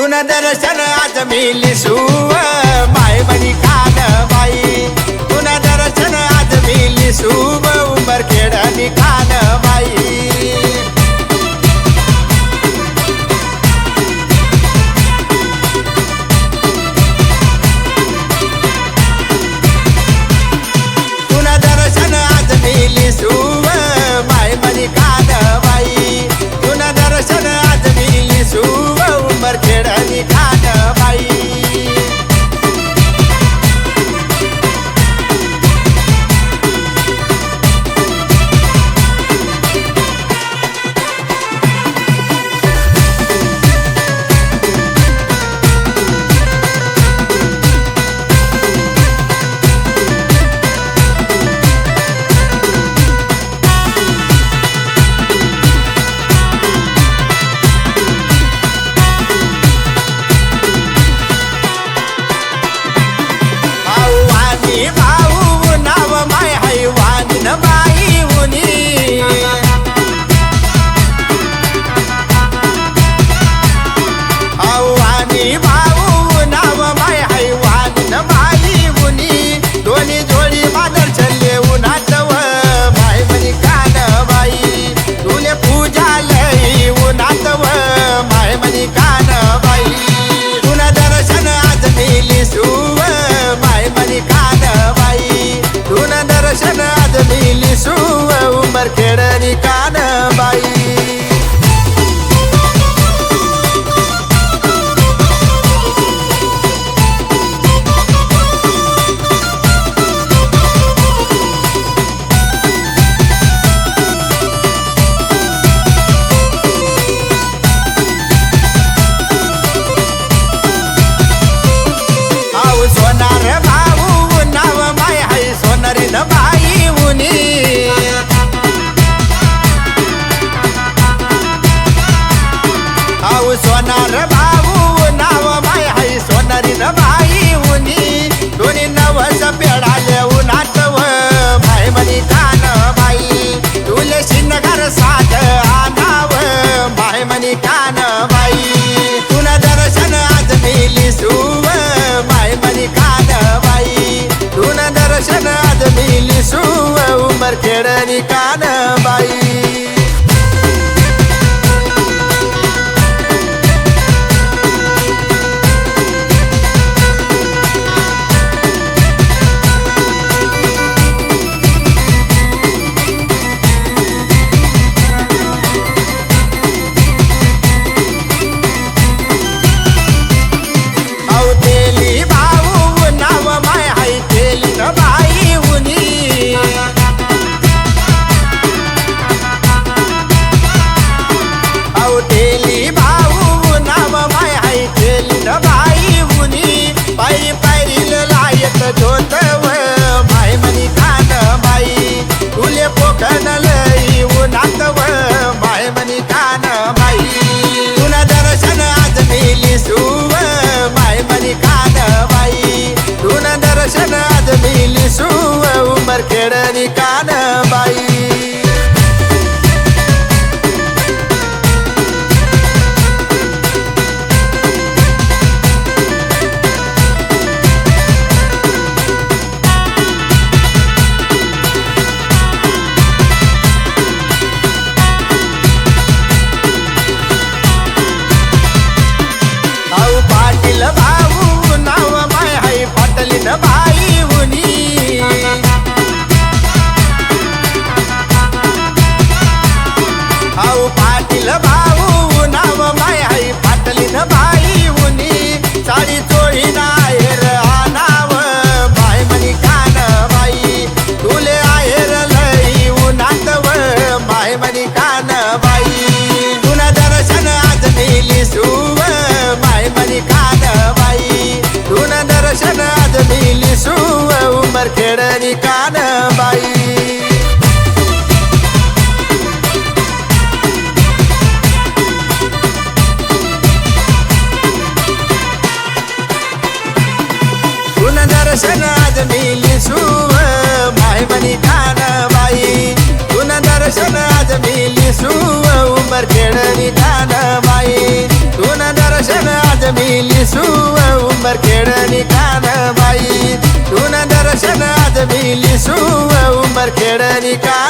तुन दर्शन आज मिली सुव माय बनी कान बाई. तुन दर्शन आज मिली सुव उंबरखेड आणि खान बाई. तुला दर्शन आज मिली सुव माय मनी कान बाई. तुन दर्शन आज मिली सुव मिली सुव उंबरखेड बाई उनी दोन्ही नवस पेडाले उन्हात व माय मनी कान बाई तुले शिनगार साध आनाव माय मनी कान बाई तुला दर्शन आज मिली सुव माय मनी कान बाई तुला दर्शन आज मिली सुव उमरखेड आणि कान बाई. दर्शन आज मिली सुव माय मनी बाई. दर्शन उमरखेड कान बाई. दर्शनात मिली सुव माय मनी कानाबाई तुन दर्शनात मिली सुव उमर खेडनी कानाबाई तुन दर्शनात मिली सुव उमर खेडनी कानाबाई तुन दर्शनात मिली सुव उमर खेडनी कान